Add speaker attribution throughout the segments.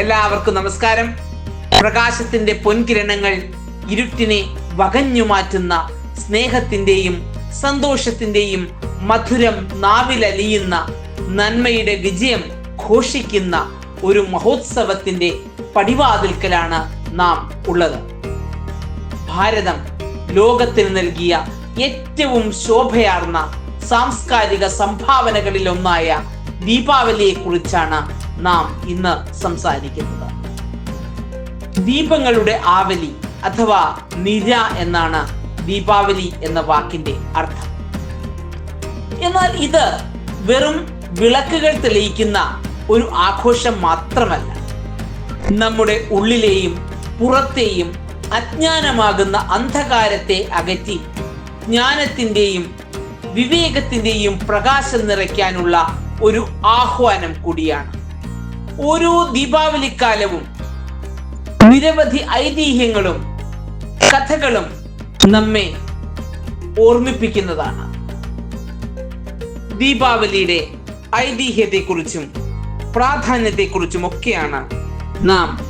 Speaker 1: എല്ലാവർക്കും നമസ്കാരം. പ്രകാശത്തിന്റെ പൊൻകിരണങ്ങൾ ഇരുട്ടിനെ വകഞ്ഞു മാറ്റുന്ന സ്നേഹത്തിന്റെയും സന്തോഷത്തിന്റെയും മധുരം നാവിലലിയുന്ന നന്മയുടെ വിജയം ഘോഷിക്കുന്ന ഒരു മഹോത്സവത്തിന്റെ പടിവാതിൽക്കലാണ് നാം ഉള്ളത്. ഭാരതം ലോകത്തിന് നൽകിയ ഏറ്റവും ശോഭയാർന്ന സാംസ്കാരിക സംഭാവനകളിലൊന്നായ ദീപാവലിയെക്കുറിച്ചാണ് ദീപാവലിയെ കുറിച്ചാണ് നാം ഇന്ന് സംസാരിക്കുന്നത്. ദീപങ്ങളുടെ ആവലി അഥവാ നിര എന്നാണ് ദീപാവലി എന്ന വാക്കിന്റെ അർത്ഥം. എന്നാൽ ഇത് വെറും വിളക്കുകൾ തെളിയിക്കുന്ന ഒരു ആഘോഷം മാത്രമല്ല. നമ്മുടെ ഉള്ളിലെയും പുറത്തെയും അജ്ഞാനമാകുന്ന അന്ധകാരത്തെ അകറ്റി ജ്ഞാനത്തിന്റെയും വിവേകത്തിന്റെയും പ്രകാശം നിറയ്ക്കാനുള്ള ഒരു ആഹ്വാനം കൂടിയാണ്. ഓരോ ദീപാവലിക്കാലവും നിരവധി ഐതിഹ്യങ്ങളും കഥകളും നമ്മെ ഓർമ്മിപ്പിക്കുന്നതാണ്. ദീപാവലിയുടെ ഐതിഹ്യത്തെക്കുറിച്ചും പ്രാധാന്യത്തെക്കുറിച്ചും ഒക്കെയാണ് നാം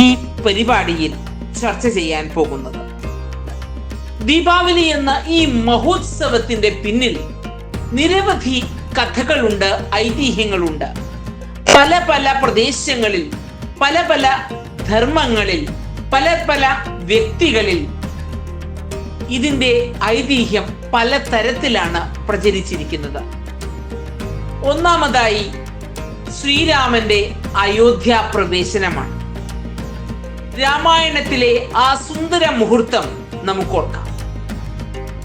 Speaker 1: ഈ പരിപാടിയിൽ ചർച്ച ചെയ്യാൻ പോകുന്നത്. ദീപാവലി എന്ന ഈ മഹോത്സവത്തിന്റെ പിന്നിൽ നിരവധി കഥകളുണ്ട് ഐതിഹ്യങ്ങളുണ്ട്. പല പല പ്രദേശങ്ങളിൽ പല പല ധർമ്മങ്ങളിൽ പല പല വ്യക്തികളിൽ ഇതിന്റെ ഐതിഹ്യം പല തരത്തിലാണ് പ്രചരിച്ചിരിക്കുന്നത്. ഒന്നാമതായി ശ്രീരാമന്റെ അയോധ്യ പ്രവേശനമാണ്. രാമായണത്തിലെ ആ സുന്ദര മുഹൂർത്തം നമുക്ക് ഓർക്കാം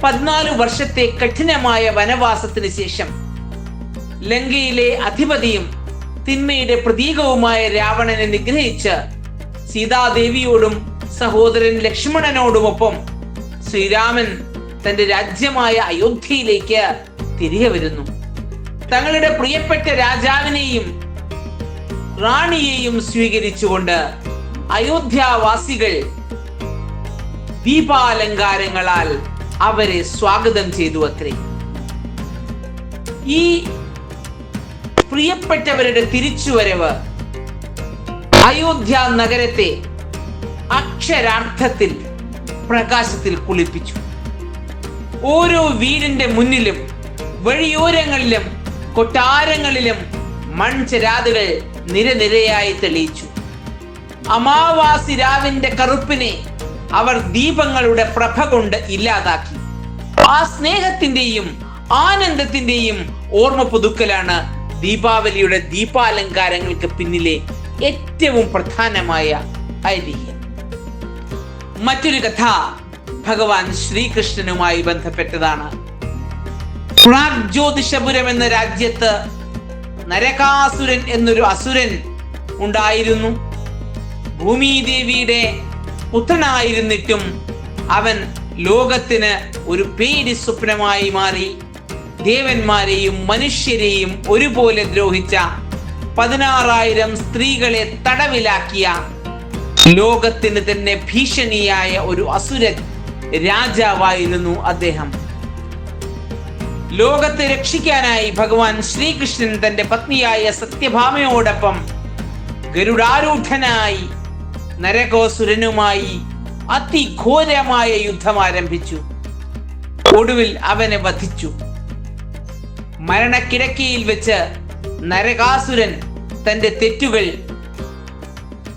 Speaker 1: പതിനാല് വർഷത്തെ കഠിനമായ വനവാസത്തിന് ശേഷം ലങ്കയിലെ അധിപതിയും തിന്മയുടെ പ്രതീകവുമായ രാവണനെ നിഗ്രഹിച്ച് സീതാദേവിയോടും സഹോദരൻ ലക്ഷ്മണനോടുമൊപ്പം ശ്രീരാമൻ തന്റെ രാജ്യമായ അയോധ്യയിലേക്ക് തിരികെ വരുന്നു. തങ്ങളുടെ പ്രിയപ്പെട്ട രാജാവിനെയും റാണിയെയും സ്വീകരിച്ചുകൊണ്ട് അയോധ്യാവാസികൾ ദീപാലങ്കാരങ്ങളാൽ അവരെ സ്വാഗതം ചെയ്തു അത്രേ ഈ പ്രിയപ്പെട്ടവരുടെ തിരിച്ചുവരവ്. അയോധ്യ നഗരത്തെ അക്ഷരാർത്ഥത്തിൽ പ്രകാശത്തിൽ കുളിപ്പിച്ചു. ഓരോ വീടിന്റെ മുന്നിലും വഴിയോരങ്ങളിലും കൊട്ടാരങ്ങളിലും മൺചരാതുകൾ നിരനിരയായി തെളിയിച്ചു. അമാവാസി രാവിന്റെ കറുപ്പിനെ അവർ ദീപങ്ങളുടെ പ്രഭ കൊണ്ട് ഇല്ലാതാക്കി. ആ സ്നേഹത്തിന്റെയും ആനന്ദത്തിന്റെയും ഓർമ്മ പുതുക്കലാണ് ദീപാവലിയുടെ ദീപാലങ്കാരങ്ങൾക്ക് പിന്നിലെ ഏറ്റവും പ്രധാനമായ ഐതിഹ്യം. മറ്റൊരു കഥ ഭഗവാൻ ശ്രീകൃഷ്ണനുമായി ബന്ധപ്പെട്ടതാണ്. പ്രാഗ്ജ്യോതിഷപുരം എന്ന രാജ്യത്ത് നരകാസുരൻ എന്നൊരു അസുരൻ ഉണ്ടായിരുന്നു. ഭൂമിദേവിയുടെ പുത്രനായിരുന്നിട്ടും അവൻ ലോകത്തിന് ഒരു പേടി സ്വപ്നമായി മാറി. ദേവന്മാരെയും മനുഷ്യരെയും ഒരുപോലെ ദ്രോഹിച്ച പതിനാറായിരം സ്ത്രീകളെ തടവിലാക്കിയ ലോകത്തിന് തന്നെ ഭീഷണിയായ ഒരു അസുര രാജാവായിരുന്നു അദ്ദേഹം. ലോകത്തെ രക്ഷിക്കാനായി ഭഗവാൻ ശ്രീകൃഷ്ണൻ തന്റെ പത്നിയായ സത്യഭാമയോടൊപ്പം ഗരുഡാരൂഢനായി നരകോസുരനുമായി അതിഘോരമായ യുദ്ധം ആരംഭിച്ചു. ഒടുവിൽ അവനെ വധിച്ചു. മരണക്കിടക്കയിൽ വെച്ച് നരകാസുരൻ തന്റെ തെറ്റുകൾ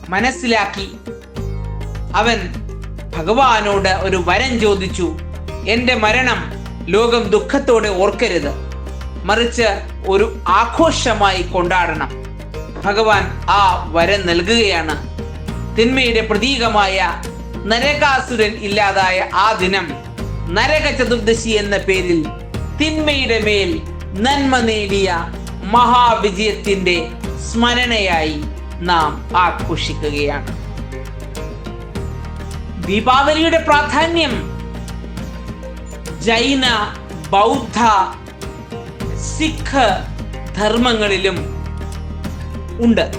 Speaker 1: മനസ്സിലാക്കി. അവൻ ഭഗവാനോട് ഒരു വരം ചോദിച്ചു എന്റെ മരണം ലോകം ദുഃഖത്തോടെ ഓർക്കരുത്. മറിച്ച് ഒരു ആഘോഷമായി കൊണ്ടാടണം. ഭഗവാൻ ആ വരം നൽകുകയാണ്. തിന്മയുടെ പ്രതീകമായ നരകാസുരൻ ഇല്ലാതായ ആ ദിനം നരക ചതുർദശി എന്ന പേരിൽ തിന്മയുടെ മേൽ നന്മ നേടിയ മഹാവിജയത്തിന്റെ സ്മരണയായി നാം ആഘോഷിക്കുകയാണ്. ദീപാവലിയുടെ പ്രാധാന്യം ജൈന ബൗദ്ധ സിഖ് ധർമ്മങ്ങളിലും ഉണ്ട്.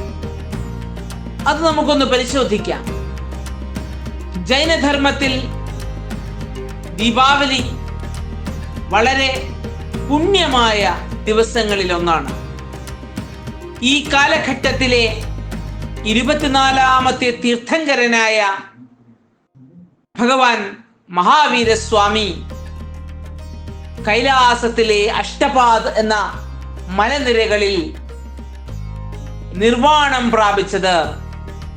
Speaker 1: അത് നമുക്കൊന്ന് പരിശോധിക്കാം. ജൈനധർമ്മത്തിൽ ദീപാവലി വളരെ പുണ്യമായ ദിവസങ്ങളിലൊന്നാണ്. ഈ കാലഘട്ടത്തിലെ ഇരുപത്തിനാലാമത്തെ തീർത്ഥങ്കരനായ ഭഗവാൻ മഹാവീരസ്വാമി കൈലാസത്തിലെ അഷ്ടപാദ് എന്ന മലനിരകളിൽ നിർവാണം പ്രാപിച്ചത്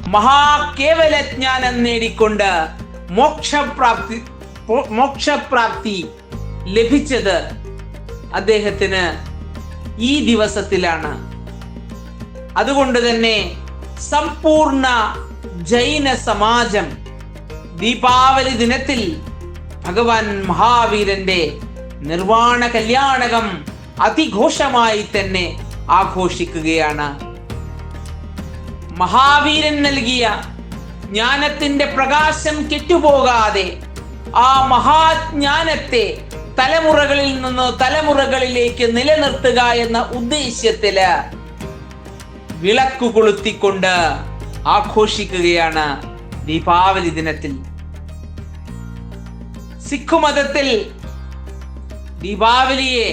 Speaker 1: മഹാകേവലജ്ഞാനം നേടിക്കൊണ്ട് മോക്ഷപ്രാപ്തി മോക്ഷപ്രാപ്തി ലഭിച്ചത് അദ്ദേഹത്തിന് ഈ ദിവസത്തിലാണ്. അതുകൊണ്ട് തന്നെ സമ്പൂർണ ജൈന സമാജം ദീപാവലി ദിനത്തിൽ ഭഗവാൻ മഹാവീരന്റെ നിർവാണ കല്യാണകം അതിഘോഷമായി തന്നെ ആഘോഷിക്കുകയാണ്. മഹാവീരൻ നൽകിയ ജ്ഞാനത്തിന്റെ പ്രകാശം കെട്ടുപോകാതെ ആ മഹാജ്ഞാനത്തെ തലമുറകളിൽ നിന്ന് തലമുറകളിലേക്ക് നിലനിർത്തുക എന്ന ഉദ്ദേശ്യത്തിൽ വിളക്ക് കൊളുത്തിക്കൊണ്ട് ആഘോഷിക്കുകയാണ് ദീപാവലി ദിനത്തിൽ. സിഖ് മതത്തിൽ ദീപാവലിയെ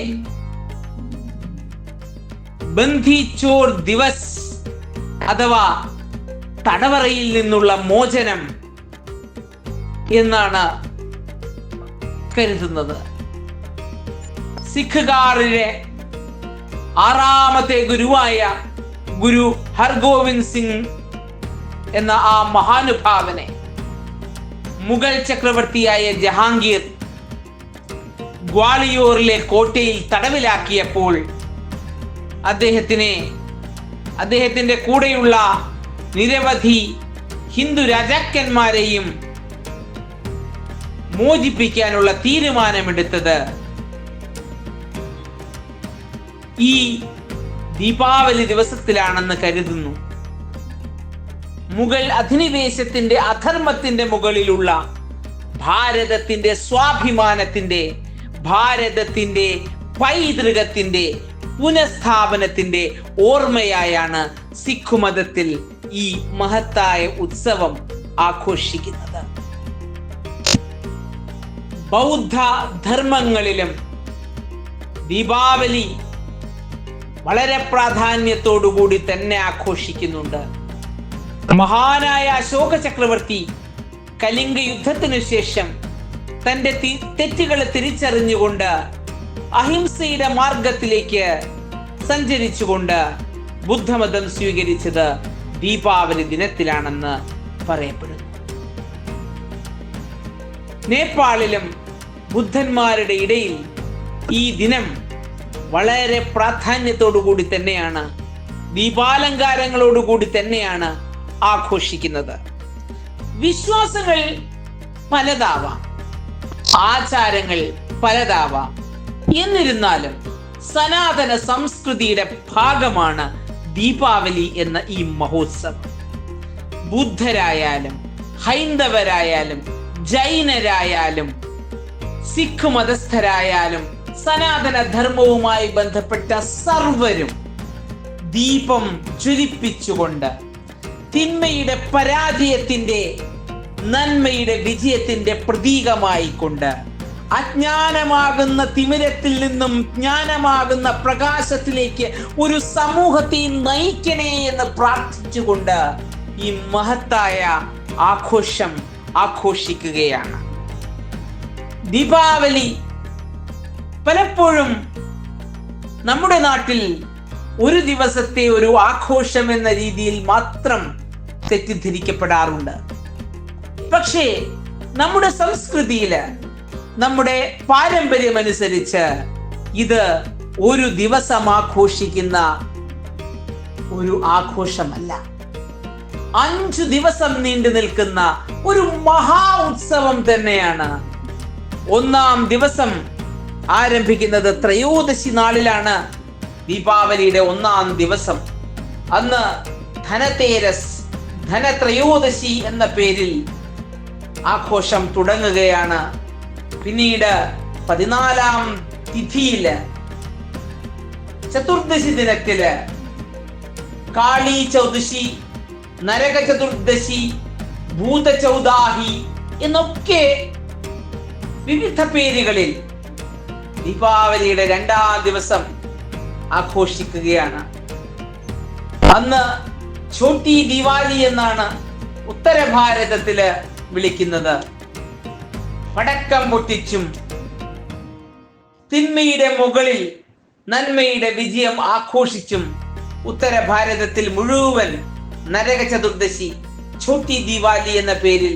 Speaker 1: ബന്ധി ദിവസ് അഥവാ തടവറയിൽ നിന്നുള്ള മോചനം എന്നാണ് കരുതുന്നത്. സിഖുകാരിലെ ആറാമത്തെ ഗുരുവായ ഗുരു ഹർഗോവിന്ദ് സിംഗ് എന്ന ആ മഹാനുഭാവനെ മുഗൾ ചക്രവർത്തിയായ ജഹാംഗീർ ഗ്വാളിയോറിലെ കോട്ടയിൽ തടവിലാക്കിയപ്പോൾ അദ്ദേഹത്തിനെ അദ്ദേഹത്തിന്റെ കൂടെയുള്ള നിരവധി ഹിന്ദു രാജാക്കന്മാരെയും മോചിപ്പിക്കാനുള്ള തീരുമാനമെടുത്തത് ഈ ദീപാവലി ദിവസത്തിലാണെന്ന് കരുതുന്നു. മുഗൾ അധിനിവേശത്തിന്റെ അധർമ്മത്തിന്റെ മുകളിലുള്ള ഭാരതത്തിന്റെ സ്വാഭിമാനത്തിന്റെ ഭാരതത്തിന്റെ പൈതൃകത്തിന്റെ പുനഃസ്ഥാപനത്തിന്റെ ഓർമ്മയായാണ് സിഖ് മതത്തിൽ ഈ മഹത്തായ ഉത്സവം ആഘോഷിക്കുന്നത്. ബൗദ്ധ ധർമ്മങ്ങളിലും ദീപാവലി വളരെ പ്രാധാന്യത്തോടുകൂടി തന്നെ ആഘോഷിക്കുന്നുണ്ട്. മഹാനായ അശോക ചക്രവർത്തി കലിംഗ യുദ്ധത്തിനു ശേഷം തന്റെ തെറ്റുകളെ തിരിച്ചറിഞ്ഞുകൊണ്ട് അഹിംസയുടെ മാർഗത്തിലേക്ക് സഞ്ചരിച്ചുകൊണ്ട് ബുദ്ധമതം സ്വീകരിച്ചത് ദീപാവലി ദിനത്തിലാണെന്ന് പറയപ്പെടുന്നു. നേപ്പാളിലും ബുദ്ധന്മാരുടെ ഇടയിൽ ഈ ദിനം വളരെ പ്രാധാന്യത്തോടു കൂടി തന്നെയാണ് ദീപാലങ്കാരങ്ങളോടുകൂടി തന്നെയാണ് ആഘോഷിക്കുന്നത്. വിശ്വാസങ്ങൾ പലതാവാം ആചാരങ്ങൾ പലതാവാം. എന്നിരുന്നാലും സനാതന സംസ്കൃതിയുടെ ഭാഗമാണ് ദീപാവലി എന്ന ഈ മഹോത്സവം. ബുദ്ധരായാലും ഹൈന്ദവരായാലും ജൈനരായാലും സിഖ് മതസ്ഥരായാലും സനാതന ധർമ്മവുമായി ബന്ധപ്പെട്ട സർവരും ദീപം ജ്വലിപ്പിച്ചുകൊണ്ട് തിന്മയുടെ പരാജയത്തിന്റെ നന്മയുടെ വിജയത്തിന്റെ പ്രതീകമായി കൊണ്ട് അജ്ഞാനമാകുന്ന തിമിരത്തിൽ നിന്നും ജ്ഞാനമാകുന്ന പ്രകാശത്തിലേക്ക് ഒരു സമൂഹത്തെ നയിക്കണേ എന്ന് പ്രാർത്ഥിച്ചുകൊണ്ട് ഈ മഹത്തായ ആഘോഷം ആഘോഷിക്കുകയാണ്. ദീപാവലി പലപ്പോഴും നമ്മുടെ നാട്ടിൽ ഒരു ദിവസത്തെ ഒരു ആഘോഷം എന്ന രീതിയിൽ മാത്രം തെറ്റിദ്ധരിക്കപ്പെടാറുണ്ട്. പക്ഷേ നമ്മുടെ സംസ്കൃതിയിൽ നമ്മുടെ പാരമ്പര്യമനുസരിച്ച് ഇത് ഒരു ദിവസം ആഘോഷിക്കുന്ന ഒരു ആഘോഷമല്ല. അഞ്ചു ദിവസം നീണ്ടു നിൽക്കുന്ന ഒരു മഹാ ഉത്സവം തന്നെയാണ് ഒന്നാം ദിവസം ആരംഭിക്കുന്നത് ത്രയോദശി നാളിലാണ്. ദീപാവലിയുടെ ഒന്നാം ദിവസം. അന്ന് ധനതേരസ് ധനത്രയോദശി എന്ന പേരിൽ ആഘോഷം തുടങ്ങുകയാണ്. പിന്നീട് പതിനാലാം തിഥിയിൽ ചതുർദശി ദിനത്തിൽ കാളി ചൗദശി നരക ചതുർദശി ഭൂത ചൗദാഹി എന്നൊക്കെ വിവിധ പേരുകളിൽ ദീപാവലിയുടെ രണ്ടാം ദിവസം ആഘോഷിക്കുകയാണ്. അന്ന് ഛോട്ടി ദിവാലി എന്നാണ് ഉത്തര ഭാരതത്തിൽ വിളിക്കുന്നത്. പടക്കം പൊട്ടിച്ചും തിന്മയുടെ മുകളിൽ നന്മയുടെ വിജയം ആഘോഷിച്ചും ഉത്തര ഭാരതത്തിൽ മുഴുവൻ നരക ചതുർദശി ഛോട്ടി ദിവാലി എന്ന പേരിൽ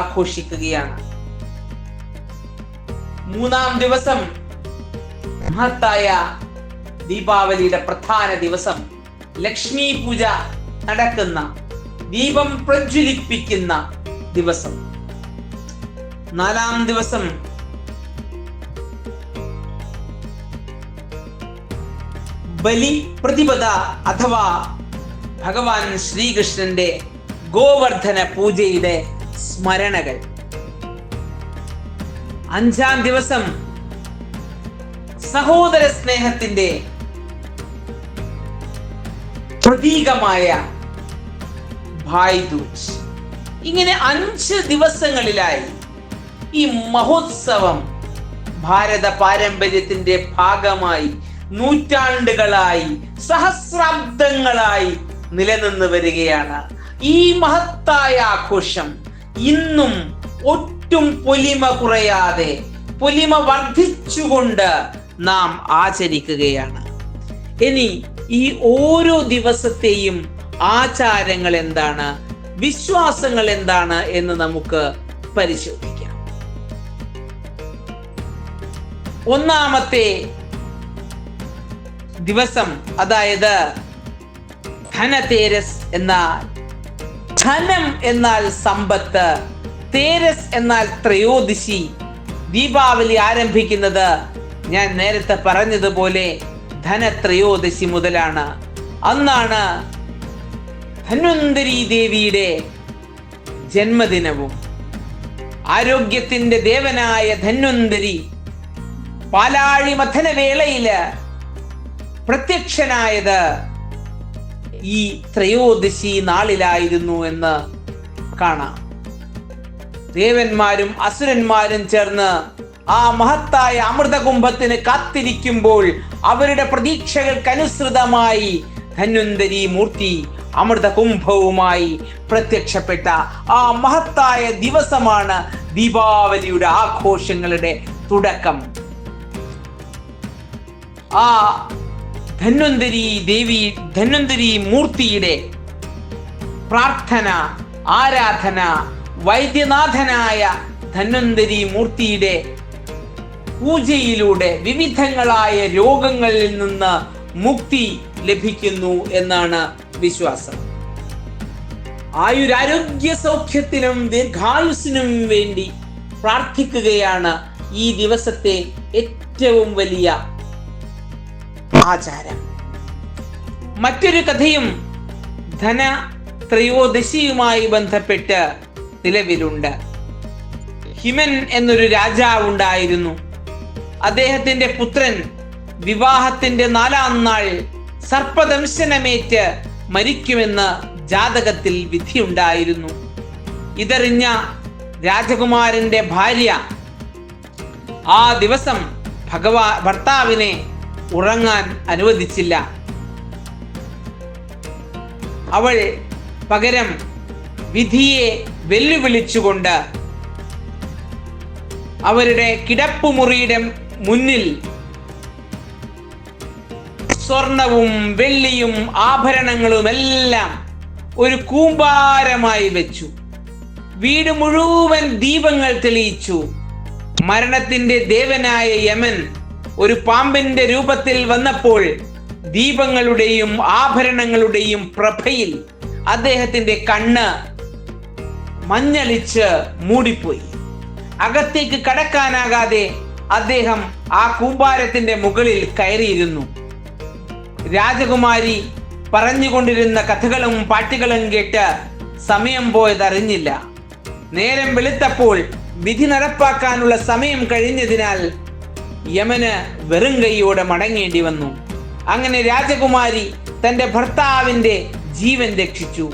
Speaker 1: ആഘോഷിക്കുകയാണ്. മൂന്നാം ദിവസം മഹത്തായ ദീപാവലിയുടെ പ്രധാന ദിവസം ലക്ഷ്മി പൂജ നടക്കുന്ന ദീപം പ്രജ്വലിപ്പിക്കുന്ന ദിവസം. നാലാം ദിവസം ബലി പ്രതിപദ അഥവാ ഭഗവാൻ ശ്രീകൃഷ്ണന്റെ ഗോവർദ്ധന പൂജയുടെ സ്മരണകൾ. അഞ്ചാം ദിവസം സഹോദര സ്നേഹത്തിന്റെ പ്രതീകമായ ഭായ് ദൂജ്. ഇങ്ങനെ അഞ്ച് ദിവസങ്ങളിലായി ഈ മഹോത്സവം ഭാരത പാരമ്പര്യത്തിന്റെ ഭാഗമായി നൂറ്റാണ്ടുകളായി സഹസ്രാബ്ദങ്ങളായി നിലനിന്ന് വരികയാണ്. ഈ മഹത്തായ ആഘോഷം ഇന്നും ഒട്ടും പൊലിമ കുറയാതെ പൊലിമ വർദ്ധിച്ചുകൊണ്ട് നാം ആചരിക്കുകയാണ്. ഇനി ഈ ഓരോ ദിവസത്തെയും ആചാരങ്ങൾ എന്താണ് വിശ്വാസങ്ങൾ എന്താണ് എന്ന് നമുക്ക് പരിശോധിക്കാം. ഒന്നാമത്തെ ദിവസം അതായത് ധനതേരസ് എന്നാൽ ധനം എന്നാൽ സമ്പത്ത് തേരസ് എന്നാൽ ത്രയോദശി ദീപാവലി ആരംഭിക്കുന്നത് ഞാൻ നേരത്തെ പറഞ്ഞതുപോലെ ധനത്രയോദശി മുതലാണ്. അന്നാണ് ധന്വന്തരി ദേവിയുടെ ജന്മദിനവും. ആരോഗ്യത്തിന്റെ ദേവനായ ധന്വന്തരി പാലാഴി മഥന വേളയിൽ പ്രത്യക്ഷനായത് ഈ ത്രയോദശി നാളിലായിരുന്നു എന്ന് കാണാം. ദേവന്മാരും അസുരന്മാരും ചേർന്ന് ആ മഹത്തായ അമൃതകുംഭത്തിന് കാത്തിരിക്കുമ്പോൾ അവരുടെ പ്രതീക്ഷകൾക്കനുസൃതമായി ധന്വന്തരി മൂർത്തി അമൃതകുംഭവുമായി പ്രത്യക്ഷപ്പെട്ട ആ മഹത്തായ ദിവസമാണ് ദീപാവലിയുടെ ആഘോഷങ്ങളുടെ തുടക്കം. ആ ധന്വന്തരി ദേവി ധന്വന്തരി മൂർത്തിയുടെ പ്രാർത്ഥന ആരാധന വൈദ്യനാഥനായ ധന്വന്തരി മൂർത്തിയുടെ പൂജയിലൂടെ വിവിധങ്ങളായ രോഗങ്ങളിൽ നിന്ന് മുക്തി ലഭിക്കുന്നു എന്നാണ് വിശ്വാസം. ആയുരാരോഗ്യ സൗഖ്യത്തിനും ദീർഘായുസിനും വേണ്ടി പ്രാർത്ഥിക്കുകയാണ് ഈ ദിവസത്തെ ഏറ്റവും വലിയ ആചാരം. മറ്റൊരു കഥയും ധന ത്രയോദശിയുമായി ബന്ധപ്പെട്ട് നിലവിലുണ്ട്. ഹിമൻ എന്നൊരു രാജാവ് ഉണ്ടായിരുന്നു അദ്ദേഹത്തിന്റെ പുത്രൻ വിവാഹത്തിന്റെ നാലാം നാൾ സർപ്പദംശനമേറ്റ് മരിക്കുമെന്ന് ജാതകത്തിൽ വിധിയുണ്ടായിരുന്നു. ഇതറിഞ്ഞ രാജകുമാരന്റെ ഭാര്യ ആ ദിവസം ഭഗവാ ഭർത്താവിനെ ഉറങ്ങാൻ അനുവദിച്ചില്ല. അവൾ പകരം വിധിയെ വെല്ലുവിളിച്ചുകൊണ്ട് അവരുടെ കിടപ്പുമുറിയുടെ മുന്നിൽ സ്വർണവും വെള്ളിയും ആഭരണങ്ങളും എല്ലാം ഒരു കൂമ്പാരമായി വെച്ചു. വീട് മുഴുവൻ ദീപങ്ങൾ തെളിയിച്ചു. മരണത്തിന്റെ ദേവനായ യമൻ ഒരു പാമ്പിന്റെ രൂപത്തിൽ വന്നപ്പോൾ ദീപങ്ങളുടെയും ആഭരണങ്ങളുടെയും പ്രഭയിൽ അദ്ദേഹത്തിന്റെ കണ്ണ് മഞ്ഞളിച്ച് മൂടിപ്പോയി. അകത്തേക്ക് കടക്കാനാകാതെ അദ്ദേഹം ആ കൂമ്പാരത്തിന്റെ മുകളിൽ കയറിയിരുന്നു. രാജകുമാരി പറഞ്ഞുകൊണ്ടിരുന്ന കഥകളും പാട്ടുകളും കേട്ട് സമയം പോയതറിഞ്ഞില്ല. നേരം വെളുത്തപ്പോൾ വിധി നടപ്പാക്കാനുള്ള സമയം കഴിഞ്ഞതിനാൽ യമന് വെറും കൈയോടെ മടങ്ങേണ്ടി വന്നു. അങ്ങനെ രാജകുമാരി തന്റെ ഭർത്താവിന്റെ ജീവൻ രക്ഷിച്ചു.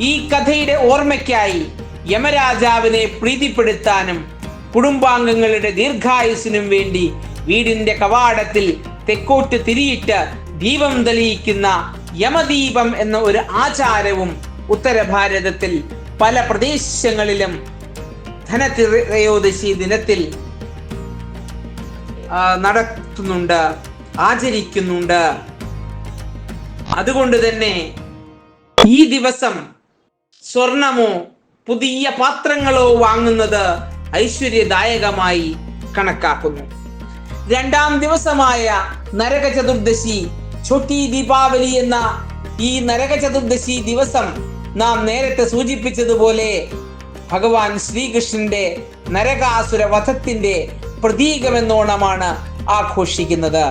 Speaker 1: ഈ കഥയുടെ ഓർമ്മയ്ക്കായി യമരാജാവിനെ പ്രീതിപ്പെടുത്താനും കുടുംബാംഗങ്ങളുടെ ദീർഘായുസിനും വേണ്ടി വീടിന്റെ കവാടത്തിൽ തെക്കോട്ട് തിരിയിട്ട് ദീപം തെളിയിക്കുന്ന യമദീപം എന്ന ഒരു ആചാരവും ഉത്തര ഭാരതത്തിൽ പല പ്രദേശങ്ങളിലും ധനത്രയോദശി ദിനത്തിൽ നടത്തുന്നുണ്ട് ആചരിക്കുന്നുണ്ട്. അതുകൊണ്ട് തന്നെ ഈ ദിവസം സ്വർണമോ പുതിയ പാത്രങ്ങളോ വാങ്ങുന്നത് ഐശ്വര്യദായകമായി കണക്കാക്കുന്നു. രണ്ടാം ദിവസമായ നരക ചതുർദശി ഛോട്ടി ദീപാവലി എന്ന ഈ നരക ചതുർദശി ദിവസം നാം നേരത്തെ സൂചിപ്പിച്ചതുപോലെ ഭഗവാൻ ശ്രീകൃഷ്ണന്റെ നരകാസുര വധത്തിന്റെ പ്രതീകമെന്നോണമാണ് ആഘോഷിക്കുന്നത്.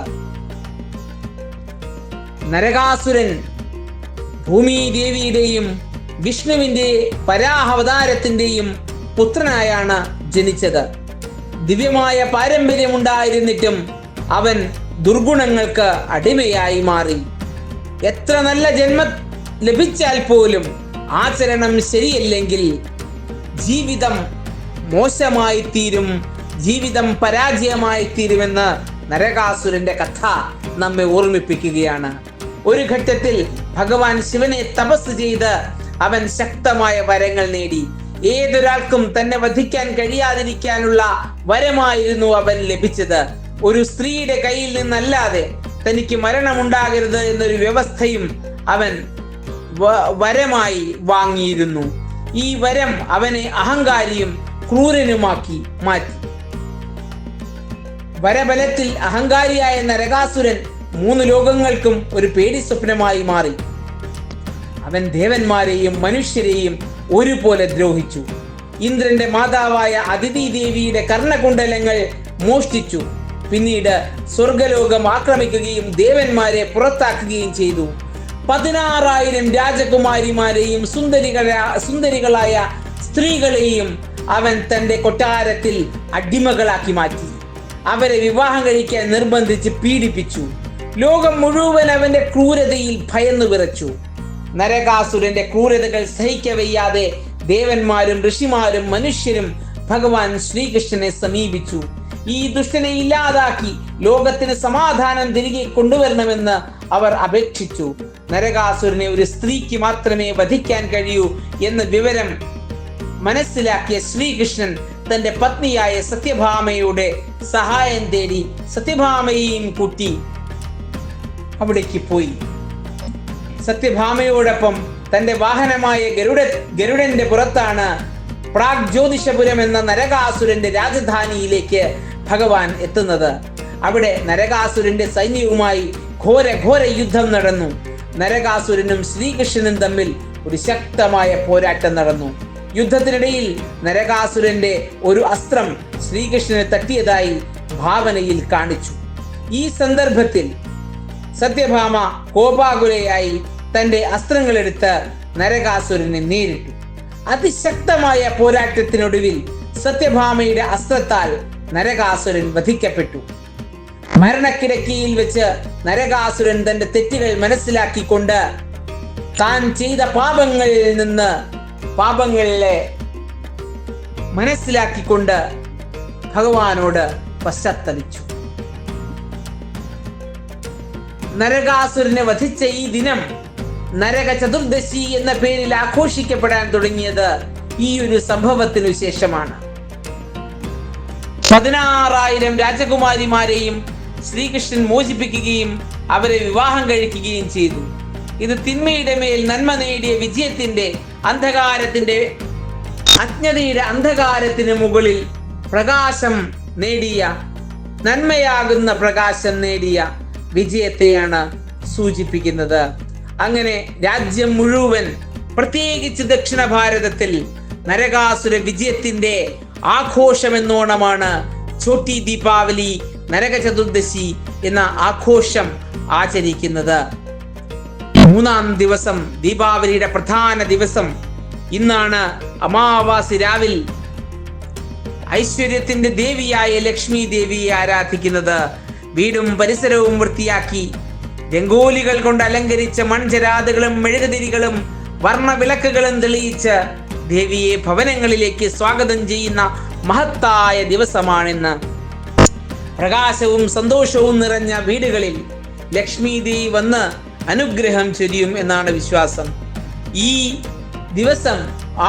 Speaker 1: നരകാസുരൻ ഭൂമി ദേവിയുടെയും വിഷ്ണുവിന്റെ പരാഹവതാരത്തിന്റെയും പുത്രനായാണ് ജനിച്ചത്. ദിവ്യമായ പാരമ്പര്യമുണ്ടായിരുന്നിട്ടും അവൻ ദുർഗുണങ്ങൾക്ക് അടിമയായി മാറി. എത്ര നല്ല ജന്മ ലഭിച്ചാൽ പോലും ആചരണം ശരിയല്ലെങ്കിൽ ജീവിതം മോശമായി തീരും ജീവിതം പരാജയമായി തീരുമെന്ന് നരകാസുരന്റെ കഥ നമ്മെ ഓർമ്മിപ്പിക്കുകയാണ്. ഒരു ഘട്ടത്തിൽ ഭഗവാൻ ശിവനെ തപസ് ചെയ്ത് അവൻ ശക്തമായ വരങ്ങൾ നേടി. ഏതൊരാൾക്കും തന്നെ വധിക്കാൻ കഴിയാതിരിക്കാനുള്ള വരമായിരുന്നു അവൻ ലഭിച്ചത്. ഒരു സ്ത്രീയുടെ കയ്യിൽ നിന്നല്ലാതെ തനിക്ക് മരണമുണ്ടാകരുത് എന്നൊരു വ്യവസ്ഥയും അവൻ വരമായി വാങ്ങിയിരുന്നു. ഈ വരം അവനെ അഹങ്കാരിയും ക്രൂരനുമാക്കി മാറ്റി. വരബലത്തിൽ അഹങ്കാരിയായ നരകാസുരൻ മൂന്ന് ലോകങ്ങൾക്കും ഒരു പേടി സ്വപ്നമായി മാറി. അവൻ ദേവന്മാരെയും മനുഷ്യരെയും ഒരുപോലെ ദ്രോഹിച്ചു. ഇന്ദ്രന്റെ മാതാവായ അതിഥി ദേവിയുടെ കർണകുണ്ടലങ്ങൾ മോഷ്ടിച്ചു. പിന്നീട് സ്വർഗലോകം ആക്രമിക്കുകയും ദേവന്മാരെ പുറത്താക്കുകയും ചെയ്തു. പതിനാറായിരം രാജകുമാരിമാരെയും സുന്ദരികള സുന്ദരികളായ സ്ത്രീകളെയും അവൻ തന്റെ കൊട്ടാരത്തിൽ അടിമകളാക്കി മാറ്റി. അവരെ വിവാഹം കഴിക്കാൻ നിർബന്ധിച്ച് പീഡിപ്പിച്ചു. ലോകം മുഴുവൻ അവന്റെ ക്രൂരതയിൽ ഭയന്നു വിറച്ചു. നരകാസുരന്റെ ക്രൂരതകൾ സഹിക്കവയ്യാതെ ദേവന്മാരും ഋഷിമാരും മനുഷ്യരും ഭഗവാൻ ശ്രീകൃഷ്ണനെ സമീപിച്ചു. ഈ ദുഷ്ടനെ ഇല്ലാതാക്കി ലോകത്തിന് സമാധാനം തിരികെ കൊണ്ടുവരണമെന്ന് അവർ അപേക്ഷിച്ചു. നരകാസുരനെ ഒരു സ്ത്രീക്ക് മാത്രമേ വധിക്കാൻ കഴിയൂ എന്ന വിവരം മനസ്സിലാക്കിയ ശ്രീകൃഷ്ണൻ തന്റെ പത്നിയായ സത്യഭാമയുടെ സഹായം തേടി സത്യഭാമയെയും കൂട്ടി അവിടേക്ക് പോയി. സത്യഭാമയോടൊപ്പം തന്റെ വാഹനമായ ഗരുഡ ഗരുഡന്റെ പുറത്താണ് പ്രാഗ് ജ്യോതിഷപുരം എന്ന നരകാസുരന്റെ രാജധാനിയിലേക്ക് ഭഗവാൻ എത്തുന്നത്. അവിടെ നരകാസുരന്റെ സൈന്യവുമായി ഘോര ഘോര യുദ്ധം നടന്നു. നരകാസുരനും ശ്രീകൃഷ്ണനും തമ്മിൽ ഒരു ശക്തമായ പോരാട്ടം നടന്നു. യുദ്ധത്തിനിടയിൽ നരകാസുരന്റെ ഒരു അസ്ത്രം ശ്രീകൃഷ്ണനെ തട്ടിയതായി ഭാവനയിൽ കാണിച്ചു. ഈ സന്ദർഭത്തിൽ സത്യഭാമ കോപാകുലയായി തന്റെ അസ്ത്രങ്ങളെടുത്ത് നരകാസുരനെ നേരിട്ടു. അതിശക്തമായ പോരാട്ടത്തിനൊടുവിൽ സത്യഭാമയുടെ അസ്ത്രത്താൽ നരകാസുരൻ വധിക്കപ്പെട്ടു. മരണക്കിടക്കിയിൽ വെച്ച് നരകാസുരൻ തന്റെ തെറ്റുകൾ മനസ്സിലാക്കിക്കൊണ്ട് താൻ ചെയ്ത പാപങ്ങളിൽ നിന്ന് പാപങ്ങളിലെ മനസ്സിലാക്കിക്കൊണ്ട് ഭഗവാനോട് പശ്ചാത്തലിച്ചു. നരകാസുരനെ വധിച്ച ഈ ദിനം നരക ചതുർദശി എന്ന പേരിൽ ആഘോഷിക്കപ്പെടാൻ തുടങ്ങിയത് ഈ ഒരു സംഭവത്തിനു ശേഷമാണ്. പതിനാറായിരം രാജകുമാരിമാരെയും ശ്രീകൃഷ്ണൻ മോചിപ്പിക്കുകയും അവരെ വിവാഹം കഴിക്കുകയും ചെയ്തു. ഇത് തിന്മയുടെ മേൽ നന്മ നേടിയ വിജയത്തിന്റെ അന്ധകാരത്തിന്റെ അജ്ഞതയുടെ അന്ധകാരത്തിന് മുകളിൽ പ്രകാശം നേടിയ നന്മയാകുന്ന പ്രകാശം നേടിയ വിജയത്തെയാണ് സൂചിപ്പിക്കുന്നത്. അങ്ങനെ രാജ്യം മുഴുവൻ പ്രത്യേകിച്ച് ദക്ഷിണ ഭാരതത്തിൽ നരകാസുര വിജയത്തിന്റെ ആഘോഷമെന്നോണമാണ് ചോട്ടി ദീപാവലി നരക ചതുർദശി എന്ന ആഘോഷം ആചരിക്കുന്നത്. മൂന്നാം ദിവസം ദീപാവലിയുടെ പ്രധാന ദിവസം ഇന്നാണ് അമാവാസി രാവിൽ ഐശ്വര്യത്തിന്റെ ദേവിയായ ലക്ഷ്മി ദേവിയെ ആരാധിക്കുന്നത്. വീടും പരിസരവും വൃത്തിയാക്കി രംഗോലികൾ കൊണ്ട് അലങ്കരിച്ച മൺചരാതുകളും മെഴുകുതിരികളും വർണവിളക്കുകളും തെളിയിച്ച് ദേവിയെ ഭവനങ്ങളിലേക്ക് സ്വാഗതം ചെയ്യുന്ന മഹത്തായ ദിവസമാണിന്ന്. പ്രകാശവും സന്തോഷവും നിറഞ്ഞ വീടുകളിൽ ലക്ഷ്മി ദേവി വന്ന് അനുഗ്രഹം ചൊരിയും എന്നാണ് വിശ്വാസം. ഈ ദിവസം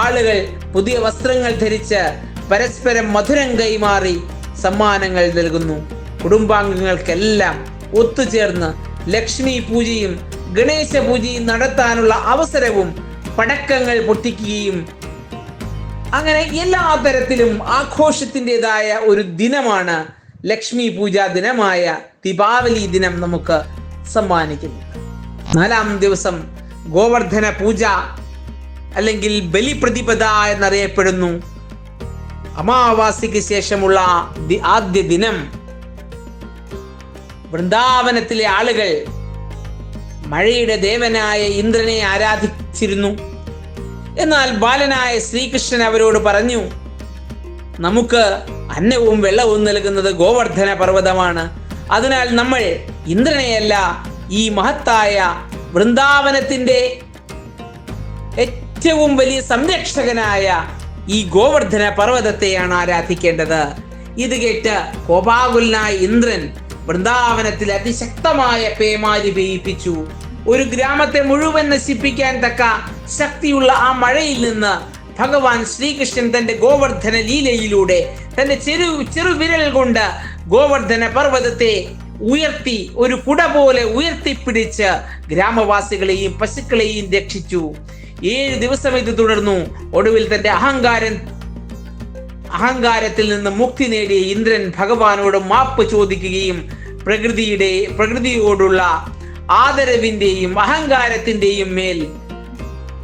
Speaker 1: ആളുകൾ പുതിയ വസ്ത്രങ്ങൾ ധരിച്ച് പരസ്പരം മധുരം കൈമാറി സമ്മാനങ്ങൾ നൽകുന്നു. കുടുംബാംഗങ്ങൾക്കെല്ലാം ഒത്തുചേർന്ന് ലക്ഷ്മി പൂജയും ഗണേശ പൂജയും നടത്താനുള്ള അവസരവും പടക്കങ്ങൾ പൊട്ടിക്കുകയും അങ്ങനെ എല്ലാ തരത്തിലും ആഘോഷത്തിന്റെതായ ഒരു ദിനമാണ് ലക്ഷ്മി പൂജാ ദിനമായ ദീപാവലി ദിനം നമുക്ക് സമ്മാനിക്കുന്നത് നാലാം ദിവസം ഗോവർദ്ധന പൂജ അല്ലെങ്കിൽ ബലിപ്രതിപദ എന്നറിയപ്പെടുന്നു. അമാവാസിക്ക് ശേഷമുള്ള ആദ്യ ദിനം വൃന്ദാവനത്തിലെ ആളുകൾ മഴയുടെ ദേവനായ ഇന്ദ്രനെ ആരാധിച്ചിരുന്നു. എന്നാൽ ബാലനായ ശ്രീകൃഷ്ണൻ അവരോട് പറഞ്ഞു നമുക്ക് അന്നവും വെള്ളവും നൽകുന്നത് ഗോവർദ്ധന പർവതമാണ്. അതിനാൽ നമ്മൾ ഇന്ദ്രനെയല്ല ഈ മഹത്തായ വൃന്ദാവനത്തിന്റെ ഏറ്റവും വലിയ സംരക്ഷകനായ ഈ ഗോവർദ്ധന പർവതത്തെയാണ് ആരാധിക്കേണ്ടത്. ഇത് കേട്ട് കോപാകുലനായ ഇന്ദ്രൻ വൃന്ദാവനത്തിൽ അതിശക്തമായ പേമാരി പെയ്യിപ്പിച്ചു. ഒരു ഗ്രാമത്തെ മുഴുവൻ നശിപ്പിക്കാൻ തക്ക ശക്തിയുള്ള ആ മഴയിൽ നിന്ന് ഭഗവാൻ ശ്രീകൃഷ്ണൻ തന്റെ ഗോവർദ്ധന ലീലയിലൂടെ തന്റെ ചെറു ചെറുവിരൽ കൊണ്ട് ഗോവർദ്ധന പർവതത്തെ ഉയർത്തി ഒരു കുട പോലെ ഉയർത്തിപ്പിടിച്ച് ഗ്രാമവാസികളെയും പശുക്കളെയും രക്ഷിച്ചു. ഏഴ് ദിവസം ഇത് തുടർന്നു. ഒടുവിൽ തന്റെ അഹങ്കാരം അഹങ്കാരത്തിൽ നിന്ന് മുക്തി നേടിയ ഇന്ദ്രൻ ഭഗവാനോട് മാപ്പ് ചോദിക്കുകയും പ്രകൃതിയുടെ പ്രകൃതിയോടുള്ള ആദരവിന്റെയും അഹങ്കാരത്തിന്റെയും മേൽ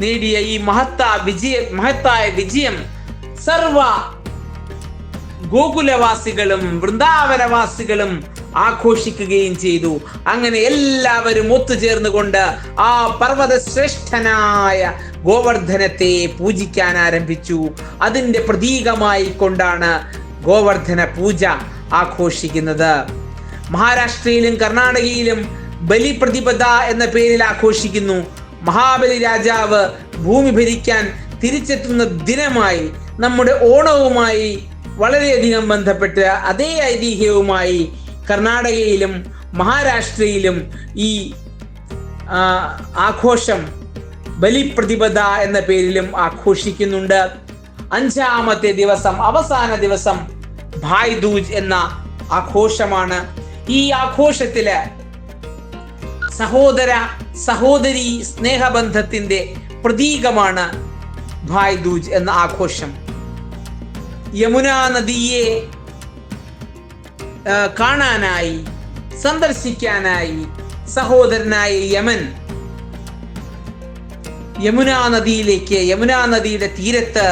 Speaker 1: നേടിയ ഈ മഹത്താ വിജയ മഹത്തായ വിജയം സർവ ഗോകുലവാസികളും വൃന്ദാവനവാസികളും ആഘോഷിക്കുകയും ചെയ്തു. അങ്ങനെ എല്ലാവരും ഒത്തുചേർന്നുകൊണ്ട് ആ പർവത ശ്രേഷ്ഠനായ ഗോവർദ്ധനത്തെ പൂജിക്കാൻ ആരംഭിച്ചു. അതിന്റെ പ്രതീകമായി കൊണ്ടാണ് ഗോവർദ്ധന പൂജ ആഘോഷിക്കുന്നത്. മഹാരാഷ്ട്രയിലും കർണാടകയിലും ബലിപ്രതിപദ എന്ന പേരിൽ ആഘോഷിക്കുന്നു. മഹാബലി രാജാവ് ഭൂമി ഭരിക്കാൻ തിരിച്ചെത്തുന്ന ദിനമായി നമ്മുടെ ഓണവുമായി വളരെയധികം ബന്ധപ്പെട്ട് അതേ ഐതിഹ്യവുമായി കർണാടകയിലും മഹാരാഷ്ട്രയിലും ഈ ആഘോഷം ബലിപ്രതിപദ എന്ന പേരിലും ആഘോഷിക്കുന്നുണ്ട്. അഞ്ചാമത്തെ ദിവസം അവസാന ദിവസം ഭായ് ദൂജ് എന്ന ആഘോഷമാണ്. ഈ ആഘോഷത്തിൽ സഹോദര സഹോദരി സ്നേഹബന്ധത്തിന്റെ പ്രതീകമാണ് ഭായ് ദൂജ് എന്ന ആഘോഷം. യമുന നദിയെ കാണാനായി സന്ദർശിക്കാനായി സഹോദരനായ യമൻ യമുനാ നദിയിലേക്ക് യമുനാ നദിയുടെ തീരത്ത്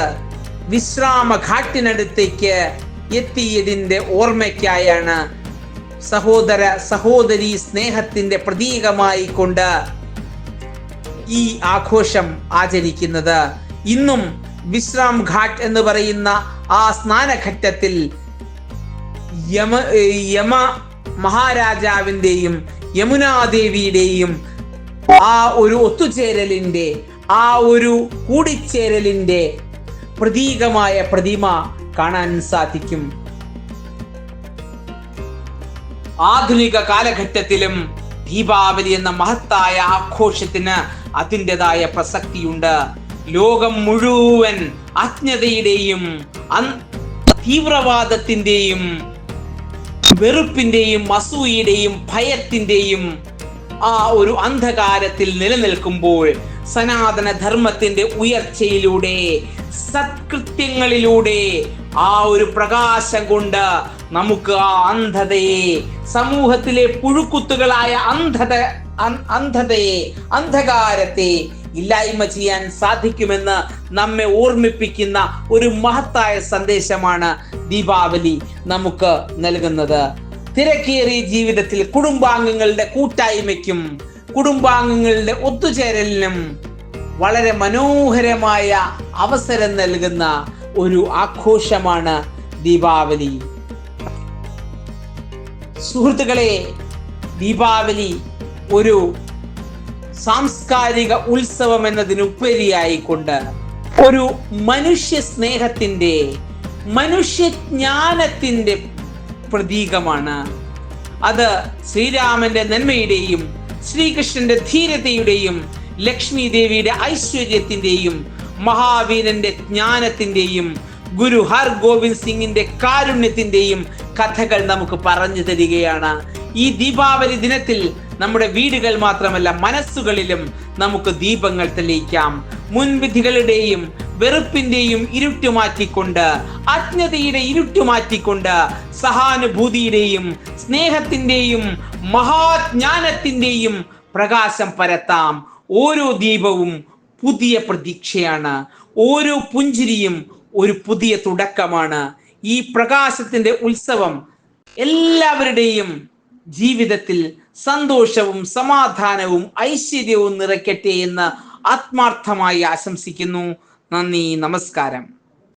Speaker 1: വിശ്രാമ ഘാട്ടിനടുത്തേക്ക് എത്തിയതിന്റെ ഓർമ്മയ്ക്കായാണ് സഹോദര സഹോദരി സ്നേഹത്തിന്റെ പ്രതീകമായി കൊണ്ട് ഈ ആഘോഷം ആചരിക്കുന്നത്. ഇന്നും വിശ്രാം ഘാട്ട് എന്ന് പറയുന്ന ആ സ്നാനഘട്ടത്തിൽ യമ യമ മഹാരാജാവിന്റെയും യമുനാദേവിയുടെയും ആ ഒരു ഒത്തുചേരലിന്റെ ആ ഒരു കൂടിച്ചേരലിന്റെ പ്രതീകമായ പ്രതിമ കാണാൻ സാധിക്കും. ആധുനിക കാലഘട്ടത്തിലും ദീപാവലി എന്ന മഹത്തായ ആഘോഷത്തിന് അതിന്റെതായ പ്രസക്തിയുണ്ട്. ലോകം മുഴുവൻ അജ്ഞതയുടെയും തീവ്രവാദത്തിന്റെയും വെറുപ്പിന്റെയും അസൂയയുടെയും ഭയത്തിന്റെയും ആ ഒരു അന്ധകാരത്തിൽ നിലനിൽക്കുമ്പോൾ സനാതന ധർമ്മത്തിന്റെ ഉയർച്ചയിലൂടെ സത്കൃത്യങ്ങളിലൂടെ ആ ഒരു പ്രകാശം കൊണ്ട് നമുക്ക് ആ അന്ധതയെ സമൂഹത്തിലെ പുഴുക്കുത്തുകളായ അന്ധത അന്ധതയെ അന്ധകാരത്തെ ഇല്ലായ്മ ചെയ്യാൻ സാധിക്കുമെന്ന് നമ്മെ ഓർമ്മിപ്പിക്കുന്ന ഒരു മഹത്തായ സന്ദേശമാണ് ദീപാവലി നമുക്ക് നൽകുന്നത്. തിരക്കേറിയ ജീവിതത്തിൽ കുടുംബാംഗങ്ങളുടെ കൂട്ടായ്മയ്ക്കും കുടുംബാംഗങ്ങളുടെ ഒത്തുചേരലിനും വളരെ മനോഹരമായ അവസരം നൽകുന്ന ഒരു ആഘോഷമാണ് ദീപാവലി. സുഹൃത്തുക്കളെ ദീപാവലി ഒരു സാംസ്കാരിക ഉത്സവം എന്നതിനുപരിയായിക്കൊണ്ട് ഒരു മനുഷ്യ സ്നേഹത്തിന്റെ മനുഷ്യജ്ഞാനത്തിന്റെ പ്രതീകമാണ്. അത് ശ്രീരാമന്റെ നന്മയുടെയും ശ്രീകൃഷ്ണന്റെ ധീരതയുടെയും ലക്ഷ്മി ദേവിയുടെ ഐശ്വര്യത്തിന്റെയും മഹാവീരന്റെ ജ്ഞാനത്തിന്റെയും ഗുരു ഹർ ഗോവിന്ദ് സിംഗിന്റെ കാരുണ്യത്തിന്റെയും കഥകൾ നമുക്ക് പറഞ്ഞു തരികയാണ്. ഈ ദീപാവലി ദിനത്തിൽ നമ്മുടെ വീടുകൾ മാത്രമല്ല മനസ്സുകളിലും നമുക്ക് ദീപങ്ങൾ തെളിയിക്കാം. മുൻവിധികളുടെയും വെറുപ്പിന്റെയും ഇരുട്ട് മാറ്റിക്കൊണ്ട് അജ്ഞതയുടെ ഇരുട്ട് മാറ്റിക്കൊണ്ട് സഹാനുഭൂതിയുടെയും സ്നേഹത്തിന്റെയും മഹാജ്ഞാനത്തിന്റെയും പ്രകാശം പരത്താം. ഓരോ ദീപവും പുതിയ പ്രതീക്ഷയാണ്. ഓരോ പുഞ്ചിരിയും ഒരു പുതിയ തുടക്കമാണ്. ഈ പ്രകാശത്തിന്റെ ഉത്സവം എല്ലാവരുടെയും ജീവിതത്തിൽ സന്തോഷവും സമാധാനവും ഐശ്വര്യവും നിറയ്ക്കട്ടെ എന്ന് ആത്മാർത്ഥമായി ആശംസിക്കുന്നു. നന്ദി നമസ്കാരം.